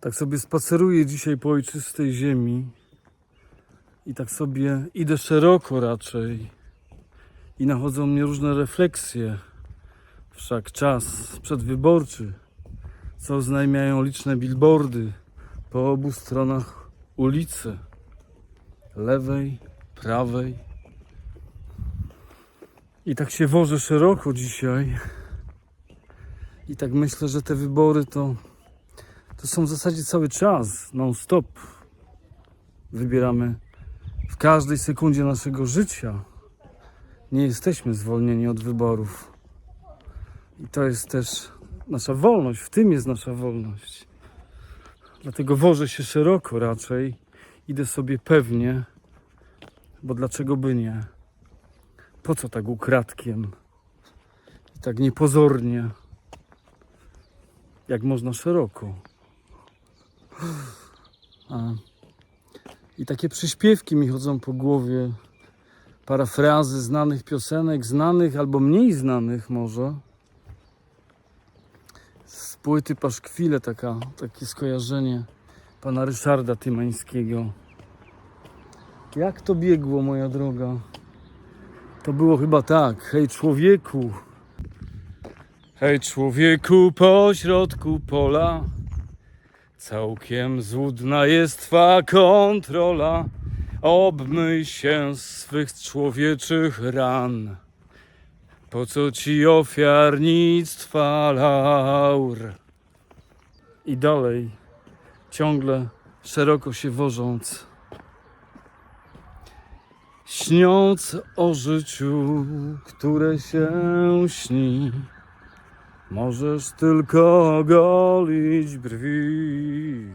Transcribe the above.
Tak sobie spaceruję dzisiaj po ojczystej ziemi i tak sobie idę szeroko raczej i nachodzą mnie różne refleksje. Wszak czas przedwyborczy, co oznajmiają liczne billboardy po obu stronach ulicy, lewej, prawej. I tak się wożę szeroko dzisiaj. I tak myślę, że te wybory to, to są w zasadzie cały czas, non-stop. Wybieramy w każdej sekundzie naszego życia. Nie jesteśmy zwolnieni od wyborów. I to jest też nasza wolność, w tym jest nasza wolność. Dlatego wożę się szeroko raczej, idę sobie pewnie, bo dlaczego by nie? Po co tak ukradkiem i tak niepozornie, jak można szeroko? I takie przyśpiewki mi chodzą po głowie, parafrazy znanych piosenek, znanych albo mniej znanych może. Z płyty Paszkwile taka, takie skojarzenie pana Ryszarda Tymańskiego. Jak to biegło, moja droga? To było chyba tak. Hej człowieku. Hej człowieku pośrodku pola. Całkiem złudna jest twa kontrola. Obmyj się z swych człowieczych ran. Po co ci ofiarnictwa laur? I dalej, ciągle szeroko się wożąc. Śniąc o życiu, które się śni, możesz tylko golić brwi.